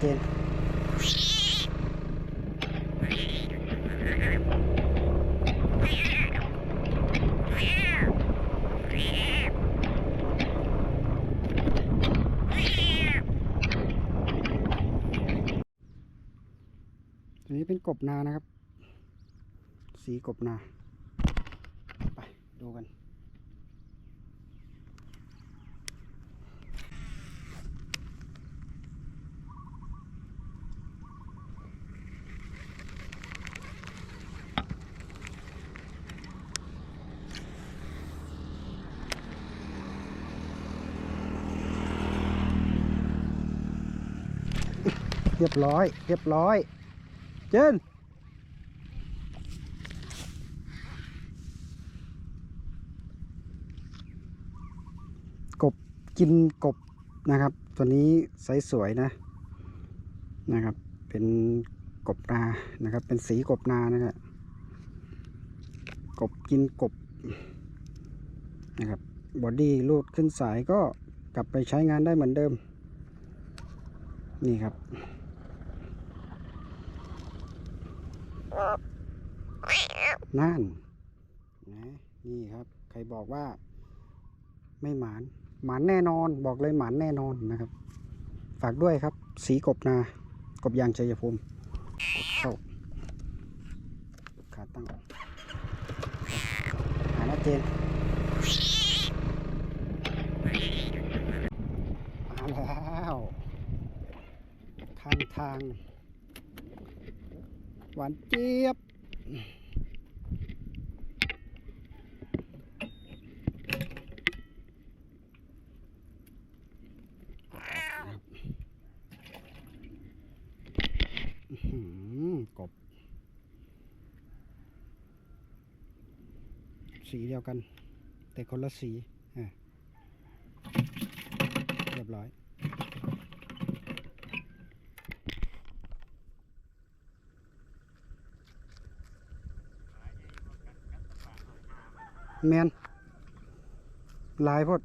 เจนอันนี้เป็นกบนานะครับ สีกบนา ไปดูกัน เรียบร้อย เรียบร้อย เจนกบกินกบนะครับ ตัวนี้ไซส์สวยนะนะครับ เป็นกบนานะครับ เป็นสีกบนานะครับกบกินกบนะครับบอดี้ลูดขึ้นสายก็กลับไปใช้งานได้เหมือนเดิม นี่ครับ นั่นนะนี่ครับ ใครบอกว่า ไม่หมานหมานแน่นอนบอกเลยหมานแน่นอนนะครับ ฝากด้วยครับ สีกบนากบยางชัยภูมิเข้าขาตั้งหาหน้าเจนมาแล้วข้างทาง หวานเจี๊ยบกบ สีเดียวกัน แต่คนละสีเรียบร้อย แมนลายพด